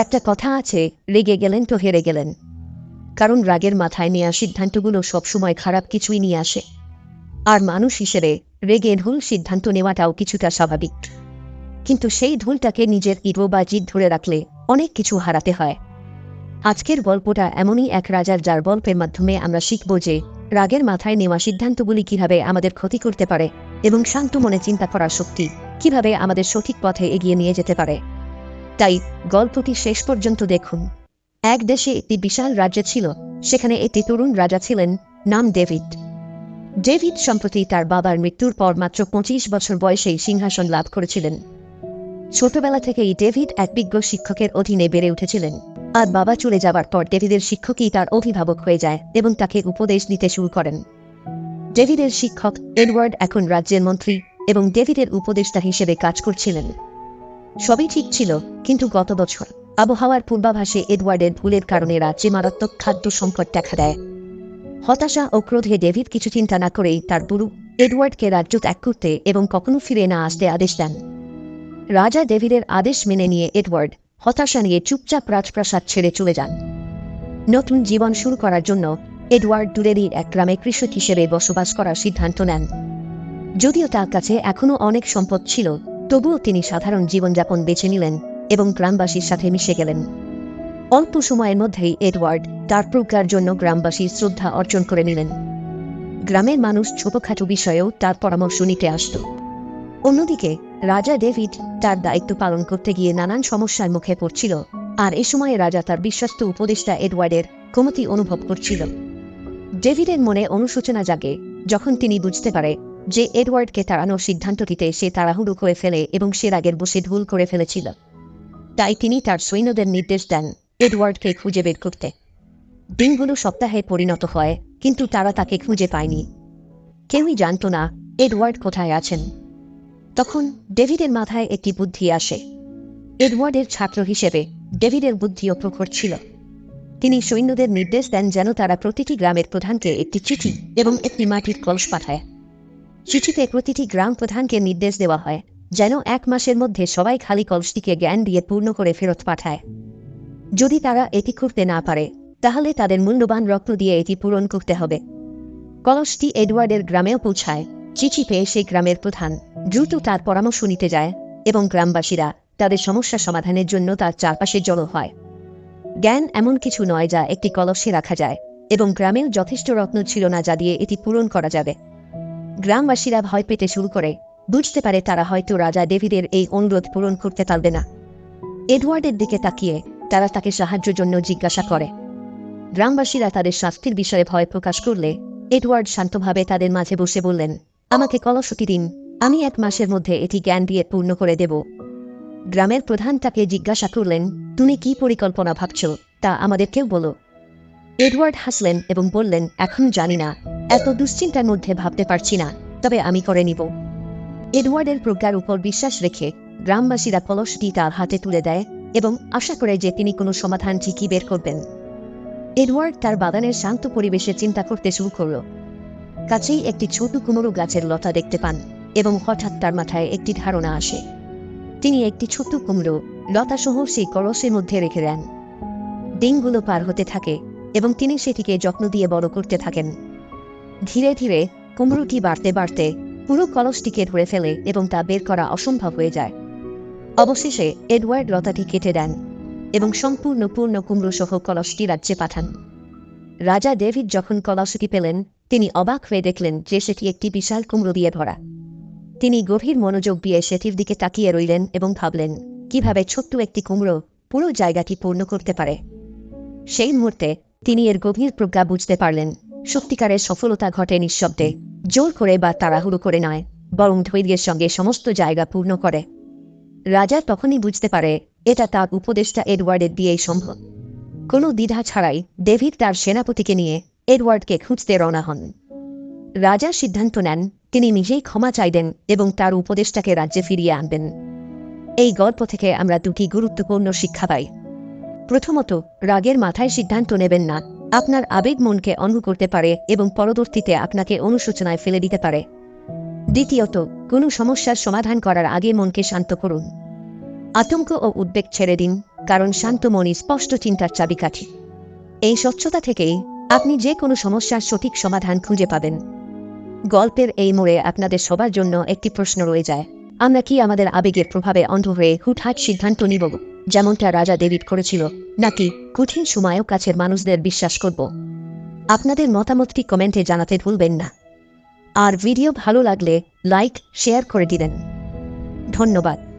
একটা কথা আছে, রেগে গেলেন তো হেরে গেলেন। কারণ রাগের মাথায় নেওয়া সিদ্ধান্তগুলো সবসময় খারাপ কিছুই নিয়ে আসে। আর মানুষ হিসেবে রেগে ভুল সিদ্ধান্ত নেওয়াটাও কিছুটা স্বাভাবিক। কিন্তু সেই ভুলটাকে নিজের ইরো বা জিদ ধরে রাখলে অনেক কিছু হারাতে হয়। আজকের গল্পটা এমনই এক রাজার যার গল্পের মাধ্যমে আমরা শিখব যে রাগের মাথায় নেওয়া সিদ্ধান্তগুলি কীভাবে আমাদের ক্ষতি করতে পারে এবং শান্ত মনে চিন্তা করার শক্তি কীভাবে আমাদের সঠিক পথে এগিয়ে নিয়ে যেতে পারে। তাই গল্পটি শেষ পর্যন্ত দেখুন। এক দেশে একটি বিশাল রাজ্য ছিল, সেখানে একটি তরুণ রাজা ছিলেন, নাম ডেভিড। ডেভিড সম্প্রতি তার বাবার মৃত্যুর পর মাত্র পঁচিশ বছর বয়সেই সিংহাসন লাভ করেছিলেন। ছোটবেলা থেকেই ডেভিড এক বিজ্ঞ শিক্ষকের অধীনে বেড়ে উঠেছিলেন। আর বাবা চলে যাবার পর ডেভিডের শিক্ষকই তার অভিভাবক হয়ে যায় এবং তাকে উপদেশ দিতে শুরু করেন। ডেভিডের শিক্ষক এডওয়ার্ড এখন রাজ্যের মন্ত্রী এবং ডেভিডের উপদেষ্টা হিসেবে কাজ করছিলেন। সবই ঠিক ছিল, কিন্তু গত বছর আবহাওয়ার পূর্বাভাসে এডওয়ার্ডের ভুলের কারণে রাজ্যে মারাত্মক খাদ্য সংকট দেখা দেয়। হতাশা ও ক্রোধে ডেভিড কিছু চিন্তা না করেই তার গুরু এডওয়ার্ডকে রাজ্য ত্যাগ করতে এবং কখনো ফিরে না আসতে আদেশ দেন। রাজা ডেভিডের আদেশ মেনে নিয়ে এডওয়ার্ড হতাশা নিয়ে চুপচাপ রাজপ্রাসাদ ছেড়ে চলে যান। নতুন জীবন শুরু করার জন্য এডওয়ার্ড দূরেরই এক গ্রামে কৃষক হিসেবে বসবাস করার সিদ্ধান্ত নেন। যদিও তার কাছে এখনও অনেক সম্পদ ছিল তবুও তিনি সাধারণ জীবনযাপন বেছে নিলেন এবং গ্রামবাসীর সাথে মিশে গেলেন। অল্প সময়ের মধ্যেই এডওয়ার্ড তার প্রজ্ঞার জন্য গ্রামবাসীর শ্রদ্ধা অর্জন করে নিলেন। গ্রামের মানুষ ছোটখাটো বিষয়েও তার পরামর্শ নিতে আসত। অন্যদিকে, রাজা ডেভিড তার দায়িত্ব পালন করতে গিয়ে নানান সমস্যার মুখে পড়ছিল আর এ সময়ে রাজা তার বিশ্বস্ত উপদেষ্টা এডওয়ার্ডের কমতি অনুভব করছিল। ডেভিডের মনে অনুশোচনা জাগে যখন তিনি বুঝতে পারে যে এডওয়ার্ডকে তাড়ানোর সিদ্ধান্তটিতে সে তাড়াহুড়ো করে ফেলে এবং সে রাগের বসে ভুল করে ফেলেছিল। তাই তিনি তার সৈন্যদের নির্দেশ দেন এডওয়ার্ডকে খুঁজে বের করতে। দিনগুলো সপ্তাহে পরিণত হয়, কিন্তু তারা তাকে খুঁজে পায়নি। কেউই জানত না এডওয়ার্ড কোথায় আছেন। তখন ডেভিডের মাথায় একটি বুদ্ধি আসে। এডওয়ার্ডের ছাত্র হিসেবে ডেভিডের বুদ্ধিও প্রখর ছিল। তিনি সৈন্যদের নির্দেশ দেন যেন তারা প্রতিটি গ্রামের প্রধানকে একটি চিঠি এবং একটি মাটির কলস পাঠায়। চিঠিতে প্রতিটি গ্রাম প্রধানকে নির্দেশ দেওয়া হয়, যেন এক মাসের মধ্যে সবাই খালি কলসটিকে জ্ঞান দিয়ে পূর্ণ করে ফেরত পাঠায়। যদি তারা এটি করতে না পারে, তাহলে তাদের মূল্যবান রক্ত দিয়ে এটি পূরণ করতে হবে। কলসটি এডওয়ার্ডের গ্রামেও পৌঁছায়, চিঠি পেয়ে সেই গ্রামের প্রধান দ্রুত তার পরামর্শ নিতে যায় এবং গ্রামবাসীরা তাদের সমস্যা সমাধানের জন্য তার চারপাশে জড়ো হয়। জ্ঞান এমন কিছু নয় যা একটি কলসে রাখা যায় এবং গ্রামেও যথেষ্ট রত্ন ছিল না যা দিয়ে এটি পূরণ করা যাবে। গ্রামবাসীরা ভয় পেতে শুরু করে। বুঝতে পারে তারা হয়তো রাজা ডেভিডের এই অনুরোধ পূরণ করতে পারবে না। এডওয়ার্ডের দিকে তাকিয়ে তারা তাকে সাহায্যের জন্য জিজ্ঞাসা করে। গ্রামবাসীরা তাদের শাস্তির বিষয়ে ভয় প্রকাশ করলে এডওয়ার্ড শান্তভাবে তাদের মাঝে বসে বললেন, আমাকে কলসটি দিন, আমি এক মাসের মধ্যে এটি জ্ঞান দিয়ে পূর্ণ করে দেব। গ্রামের প্রধান তাকে জিজ্ঞাসা করলেন, তুমি কি পরিকল্পনা ভাবছ? তা আমাদেরকেও বলো। এডওয়ার্ড হাসলেন এবং বললেন, এখন জানি না। এত দুশ্চিন্তার মধ্যে ভাবতে পারছি না, তবে আমি করে নিব। এডওয়ার্ডের প্রজ্ঞার উপর বিশ্বাস রেখে গ্রামবাসীরা কলসটি তার হাতে তুলে দেয় এবং আশা করে যে তিনি কোনো সমাধান ঠিকই বের করবেন। এডওয়ার্ড তার বাগানের শান্ত পরিবেশে চিন্তা করতে শুরু করল। কাছেই একটি ছোট কুমড়ো গাছের লতা দেখতে পান এবং হঠাৎ তার মাথায় একটি ধারণা আসে। তিনি একটি ছোট্ট কুমড়ো লতাসহ সেই কলসের মধ্যে রেখে দেন। দিনগুলো পার হতে থাকে এবং তিনি সেটিকে যত্ন দিয়ে বড় করতে থাকেন। ধীরে ধীরে কুমড়োটি বাড়তে বাড়তে পুরো কলসটিকে ধরে ফেলে এবং তা বের করা অসম্ভব হয়ে যায়। অবশেষে এডওয়ার্ড লতাটি কেটে দেন এবং সম্পূর্ণ পূর্ণ কুমড়ো সহ কলসটি রাজ্যে পাঠান। রাজা ডেভিড যখন কলসটি পেলেন, তিনি অবাক হয়ে দেখলেন যে সেটি একটি বিশাল কুমড়ো দিয়ে ভরা। তিনি গভীর মনোযোগ দিয়ে সেটির দিকে তাকিয়ে রইলেন এবং ভাবলেন, কীভাবে ছোট্ট একটি কুমড়ো পুরো জায়গাটি পূর্ণ করতে পারে? সেই মুহূর্তে তিনি এর গভীর প্রজ্ঞা বুঝতে পারলেন। সত্যিকারের সফলতা ঘটে নিঃশব্দে। জোর করে বা তাড়াহুড়ো করে নয়, বরং ধৈর্যের সঙ্গে সমস্ত জায়গা পূর্ণ করে। রাজা তখনই বুঝতে পারে, এটা তার উপদেষ্টা এডওয়ার্ডের দিয়েই সম্ভব। কোনো দ্বিধা ছাড়াই ডেভিড তার সেনাপতিকে নিয়ে এডওয়ার্ডকে খুঁজতে রওনা হন। রাজা সিদ্ধান্ত নেন, তিনি নিজেই ক্ষমা চাইবেন এবং তার উপদেষ্টাকে রাজ্যে ফিরিয়ে আনবেন। এই গল্প থেকে আমরা দুটি গুরুত্বপূর্ণ শিক্ষা পাই। প্রথমত, রাগের মাথায় সিদ্ধান্ত নেবেন না। আপনার আবেগ মনকে অন্ধ করতে পারে এবং পরবর্তীতে আপনাকে অনুশোচনায় ফেলে দিতে পারে। দ্বিতীয়ত, কোনো সমস্যার সমাধান করার আগে মনকে শান্ত করুন। আতঙ্ক ও উদ্বেগ ছেড়ে দিন, কারণ শান্ত মনই স্পষ্ট চিন্তার চাবিকাঠি। এই স্বচ্ছতা থেকেই আপনি যে কোনো সমস্যার সঠিক সমাধান খুঁজে পাবেন। গল্পের এই মোড়ে আপনাদের সবার জন্য একটি প্রশ্ন রয়ে যায়। আমরা কি আমাদের আবেগের প্রভাবে অন্ধ হয়ে হুটহাট সিদ্ধান্ত নিব? যেমনটা রাজা ডেভিড করেছিল। নাকি কঠিন সময়ও কাছের মানুষদের বিশ্বাস করব? আপনাদের মতামতটি কমেন্টে জানাতে ভুলবেন না। আর ভিডিও ভালো লাগলে লাইক, শেয়ার করে দিবেন। ধন্যবাদ।